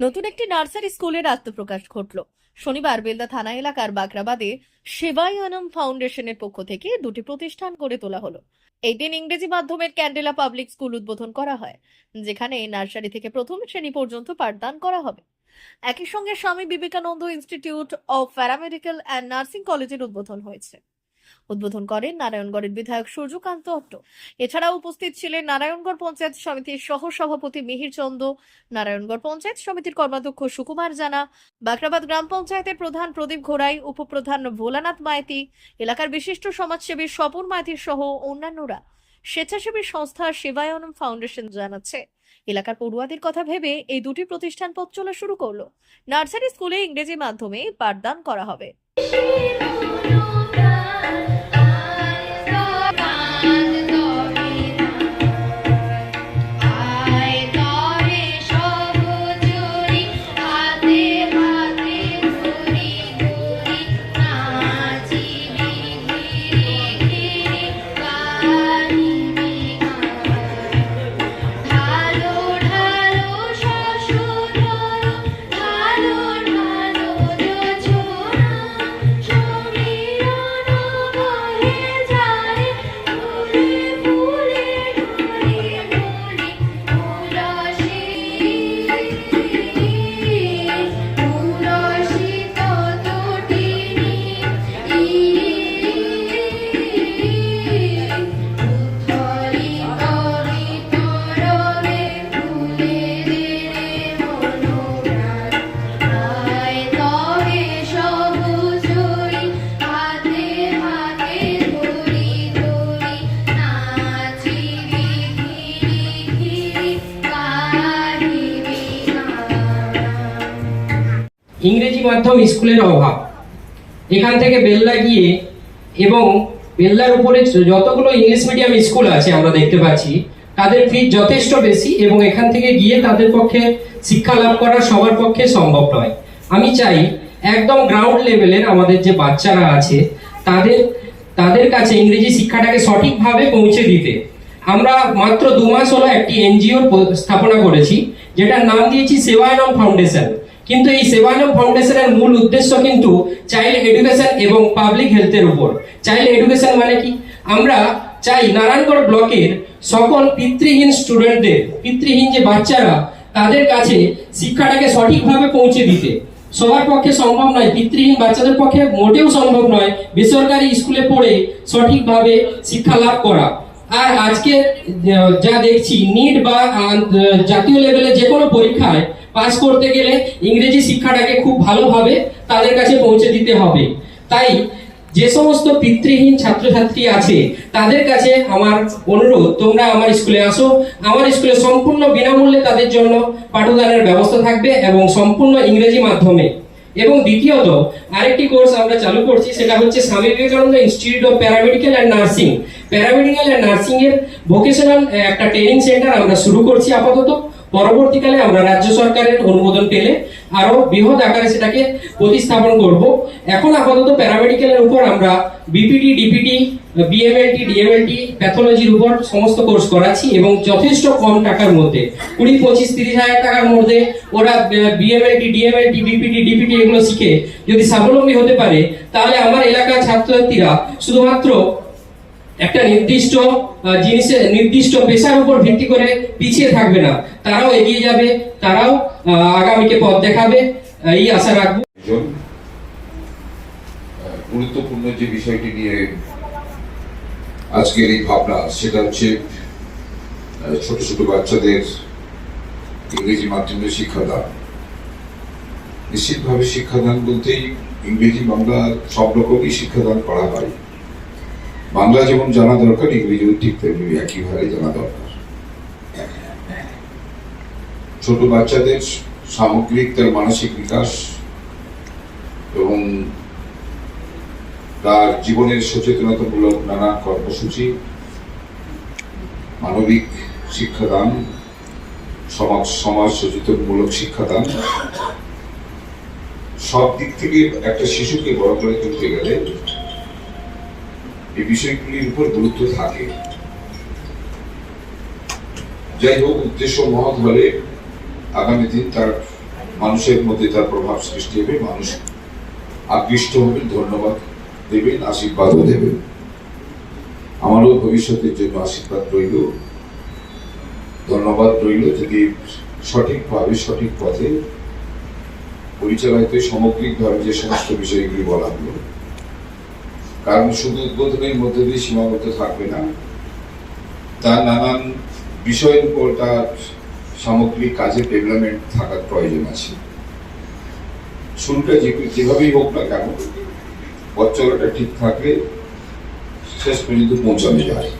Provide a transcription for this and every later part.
নতুন একটি নার্সারি স্কুলের আত্মপ্রকাশ ঘটল। শনিবার বেলদা থানা এলাকার বাগরাবাদে সেবায়নম ফাউন্ডেশনের পক্ষ থেকে দুটি প্রতিষ্ঠান গড়ে তোলা হলো। এই দিন ইংরেজি মাধ্যমের ক্যান্ডেলা পাবলিক স্কুল উদ্বোধন করা হয়, যেখানে নার্সারি থেকে প্রথম শ্রেণি পর্যন্ত পাঠদান করা হবে। একই সঙ্গে Swami Vivekananda institute of paramedical and nursing কলেজের উদ্বোধন হয়েছে। উদ্বোধন করেন নারায়ণগড়ের বিধায়ক সূর্যকান্ত অট্ট। এছাড়াও উপস্থিত ছিলেন নারায়ণগড় পঞ্চায়েত সমিতির সহ সভাপতি মিহির চন্দ, নারায়ণগড় পঞ্চায়েত সমিতির কর্মাধ্যক্ষ সুকুমার জানা বাকরাবাদ গ্রাম পঞ্চায়েতের প্রধান প্রদীপ ঘোড়াই, উপপ্রধান ভোলানাথ মাইতি, এলাকার বিশিষ্ট সমাজসেবী স্বপন মাইতির সহ অন্যান্যরা স্বেচ্ছাসেবী সংস্থা সেবায়নম ফাউন্ডেশন জানাচ্ছে। এলাকার পড়ুয়াদের কথা ভেবে এই দুটি প্রতিষ্ঠান পথ চলা শুরু করল। নার্সারি স্কুলে ইংরেজি মাধ্যমে পাঠদান করা হবে। Amen. ইংরেজি মাধ্যম স্কুলের অভাব। এখান থেকে বেল্লা গিয়ে এবং বেল্লার উপরে যতগুলো ইংলিশ মিডিয়াম স্কুল আছে আমরা দেখতে পাচ্ছি, তাদের ফি যথেষ্ট বেশি এবং এখান থেকে গিয়ে তাদের পক্ষে শিক্ষা লাভ করা সবার পক্ষে সম্ভব নয়। আমি চাই একদম গ্রাউন্ড লেভেলের আমাদের যে বাচ্চারা আছে, তাদের তাদের কাছে ইংরেজি শিক্ষাটাকে সঠিকভাবে পৌঁছে দিতে। আমরা মাত্র দু মাস হলো একটি এনজিওর স্থাপনা করেছি, যেটার নাম দিয়েছি সেবায়নম ফাউন্ডেশন। কিন্তু এই সেবায়নম ফাউন্ডেশনের মূল উদ্দেশ্য কিন্তু চাইল্ড এডুকেশন এবং পাবলিক হেলথের উপর। চাইল্ড এডুকেশন মানে কি? আমরা চাই নারায়ণগড় ব্লকের সকল পিতৃহীন স্টুডেন্টদের, পিতৃহীন যে বাচ্চারা, তাদের কাছে শিক্ষাটাকে সঠিকভাবে পৌঁছে দিতে। সবার পক্ষে সম্ভব নয়, পিতৃহীন বাচ্চাদের পক্ষে মোটেও সম্ভব নয় বেসরকারি স্কুলে পড়ে সঠিকভাবে শিক্ষা লাভ করা। আর আজকে যা দেখছি নিট বা জাতীয় লেভেলে যে কোনো পরীক্ষায় পাস করতে গেলে ইংরেজি শিক্ষাটাকে খুব ভালোভাবে তাদের কাছে পৌঁছে দিতে হবে। তাই যে সমস্ত পিতৃহীন ছাত্রছাত্রী আছে, তাদের কাছে আমার অনুরোধ, তোমরা আমার স্কুলে আসো। আমার স্কুলে সম্পূর্ণ বিনামূল্যে তাদের জন্য পাঠদানের ব্যবস্থা থাকবে এবং সম্পূর্ণ ইংরেজি মাধ্যমে। এবং দ্বিতীয়ত, আরেকটি কোর্স আমরা চালু করছি, সেটা হচ্ছে Swami Vivekananda institute of paramedical and nursing. Paramedical and nursing এর ভোকেশনাল একটা ট্রেনিং সেন্টার আমরা শুরু করছি আপাতত। পরবর্তীকালে আমরা রাজ্য সরকারের অনুমোদন পেলে আরও বৃহৎ আকারে সেটাকে প্রতিস্থাপন করব। এখন আপাতত প্যারামেডিক্যালের উপর আমরা বিপিটি ডিপিটি বিএমএলটি ডিএমএলটি প্যাথোলজির উপর সমস্ত কোর্স করাচ্ছি এবং যথেষ্ট কম টাকার মধ্যে, কুড়ি, পঁচিশ, তিরিশ হাজার টাকার মধ্যে ওরা বিএমএলটি ডিএমএলটি বিপিটি ডিপিটি এগুলো শিখে যদি স্বাবলম্বী হতে পারে, তাহলে আমার এলাকার ছাত্রছাত্রীরা শুধুমাত্র একটা নির্দিষ্ট জিনিসের নির্দিষ্ট পেশার উপর ভিত্তি করে পিছিয়ে থাকবে না। তারাও এগিয়ে যাবে, তারাও আগামীকে পথ দেখাবে, এই আশা রাখব। গুরুত্বপূর্ণ যে বিষয়টি নিয়ে আজকের এই ভাবনা, সেটা হচ্ছে ছোট ছোট বাচ্চাদের ইংরেজি মাধ্যমে শিক্ষাদান। নিশ্চিতভাবে শিক্ষাদান বলতেই ইংরেজি, বাংলা সব রকমই শিক্ষাদান করা হয়। বাংলা যেমন জানা দরকার ইংরেজিও ঠিক তেমনি একইভাবে জানা দরকার। ছোট বাচ্চাদের সামগ্রিক, তার মানসিক বিকাশ এবং তার জীবনের সচেতনতামূলক নানা কর্মসূচি, মানবিক শিক্ষাদান, সমাজ সমাজ সচেতনমূলক শিক্ষাদান, সব দিক থেকে একটা শিশুকে বড় করে তুলতে গেলে এই বিষয়গুলির উপর গুরুত্ব থাকে। যাই হোক উদ্দেশ্য মহৎ হলে আগামী দিন তার মানুষের মধ্যে তার প্রভাব সৃষ্টি হবে। মানুষ আকৃষ্ট হবেন, ধন্যবাদ দেবেন, আশীর্বাদও দেবেন। আমারও ভবিষ্যতের জন্য আশীর্বাদ রইল। ধন্যবাদ রইল। যদি সঠিকভাবে, সঠিক পথে পরিচালিত, সামগ্রিকভাবে যে সমস্ত বিষয়গুলি বলা হলো কারণ শুধু উদ্বোধনের মধ্যে দিয়ে সীমাবদ্ধ থাকবে না। তার নানান বিষয়ের উপর তার সামগ্রিক কাজে ডেভেলপমেন্ট থাকার প্রয়োজন আছে। শুরুটা যে যেভাবেই হোক না কেন, পথ চলাটা ঠিক থাকলে শেষ পর্যন্ত পৌঁছানো যায়।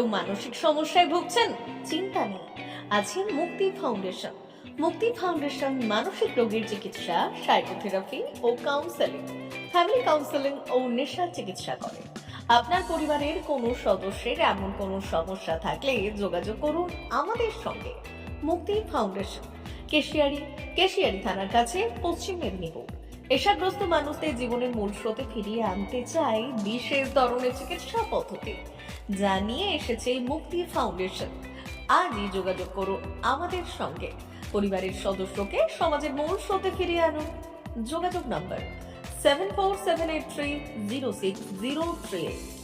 কেউ মানসিক সমস্যায় ভুগছেন, চিন্তা নেই। আছে মুক্তি ফাউন্ডেশন। মুক্তি ফাউন্ডেশন মানসিক রোগীর চিকিৎসা, সাইকোথেরাপি ও কাউন্সেলিং। ফ্যামিলি কাউন্সেলিং ও নেশা চিকিৎসা করে। আপনার পরিবারের কোনো সদস্যের এমন কোনো সমস্যা থাকলে যোগাযোগ করুন আমাদের সঙ্গে। মুক্তি ফাউন্ডেশন, কেশিয়ারি কেশিয়ারি থানার কাছে, পশ্চিম মেদিনীপুর। নেশাগ্রস্ত মানুষদের জীবনের মূল স্রোতে ফিরিয়ে আনতে চাই বিশেষ ধরনের চিকিৎসা পদ্ধতি। যা নিয়ে এসেছে মুক্তি ফাউন্ডেশন। আজই যোগাযোগ করুন আমাদের সঙ্গে। পরিবারের সদস্যকে সমাজের মূল স্রোতে ফিরিয়ে আনুন। যোগাযোগ number seven four seven eight three zero six zero three eight